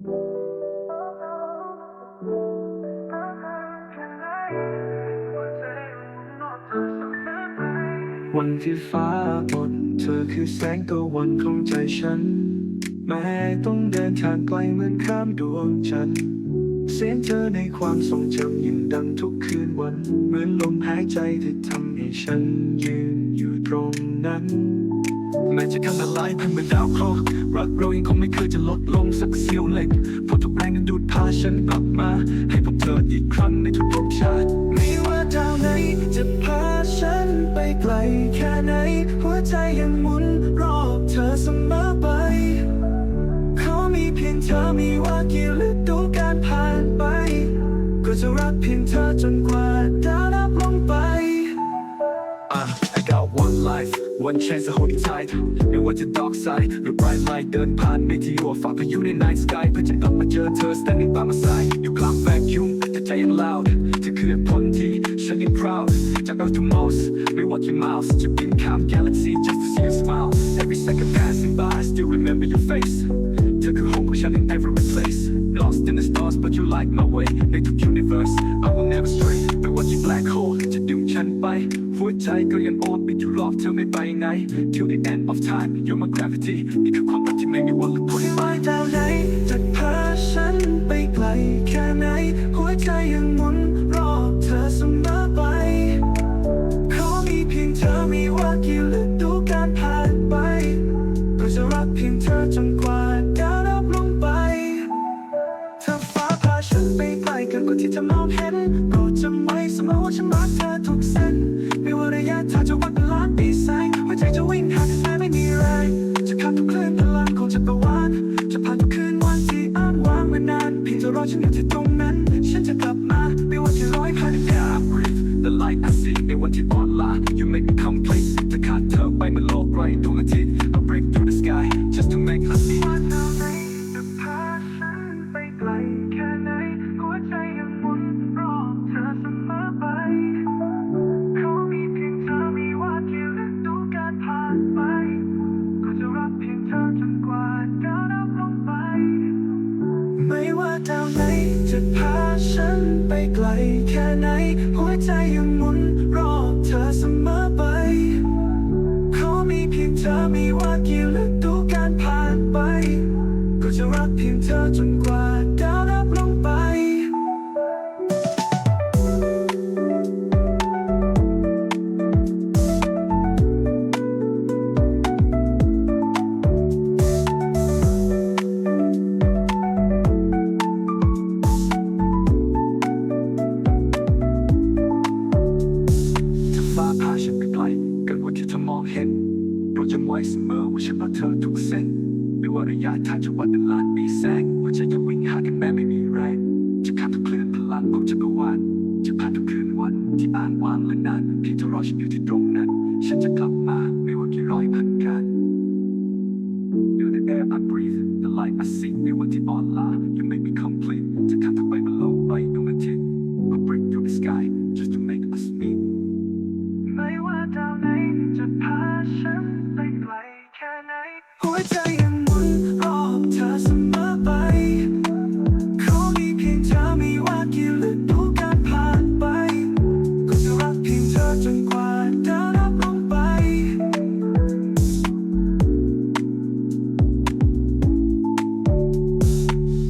วันที่ฟ้าบนเธอคือแสงตะวันของใจฉัน แม้ต้องเดินทางไกลเหมือนข้ามดวงจันทร์เสียงเธอในความทรงจำยิ่งดังทุกคืนวัน เหมือนลมหายใจที่ทำให้ฉันยืนอยู่ตรงนั้น แม้จะคำละลายพันเหมือนดาวเคราะห์รักเรายังคงไม่เคยจะลดลงสักเสี้ยวเล็กเพราะทุกแรงนั้นดูดพาฉันกลับมา ให้พบเธออีกครั้งในทุกๆชาติไม่ว่าดาวไหนจะพาฉันไปไกลแค่ไหน หัวใจยังหมุนรอบเธอเสมอไปเขามีเพียงเธอมีว่ากี่ฤดูการผ่านไป ก็จะรักเพียงเธอจนกว่าดาวนับลงไป Uh, life, one chance to hold it tight ไม่ว่าจะ dark side หรือ bright light เดินผ่านไม่ที่หัวฟ้าพายุใน night sky เพื่อจะกลับมาเจอเธอ standing by my side อยู่กลาง vacuum แต่ใจยัง loud เธอคือเหตุผลที่ฉันยัง proud จากเรา to most ไม่ว่ากี่ miles จะบินข้าม galaxy just to see you smile every second passing by I still remember your face เธอคือ home ของฉัน in every place lost in the stars but you light my way ในทุก universe I will never stray ไม่ว่าจะ black hole จะดึงฉันไป หัวใจก็ยัง orbit อยู่รอบเธอไม่ไปไหน till the end of time you're my gravity นี่คือความรักที่ไม่มีวันหลุดพ้นไม่ดาวไหนจะพาฉันไปไกลแค่ไหน หัวใจยังหมุน ฉันไปไกลเกินกว่าที่จะมองเห็นโปรดจำไว้เสมอว่าฉันรักเธอทุกเส้น ไม่ว่าระยะทางจะวัดเป็นล้านปีแสงหัวใจจะวิ่งหาแต่ไม่มีแรงจะข้ามทุกคลื่นพลังของจักรวาลจะผ่านทุกคืนวันที่อ้างว้างมานานเพียงจะรอฉันอยู่ที่ตรงนั้น ฉันจะกลับมาไม่ว่าที่ร้อยพัน Yeah I breathe the light I see ไม่ว่าที่อ่อนล้า You make me ไม่ว่าดาวไหนจะพาฉันไปไกลแค่ไหน หัวใจยังหมุนรอบเธอเสมอไปเขามีเพียงเธอมีว่ากี่ฤดูการผ่านไป ก็จะรักเพียงเธอจนกว่า ว่าที่เธอมองเห็นโปรดจำไว้เสมอว่าฉันรักเธอทุกเส้นไม่ว่าระยะทางจะวัดเป็นล้านปีแสงหัวใจจะวิ่งหากันแม้ไม่มี summertime.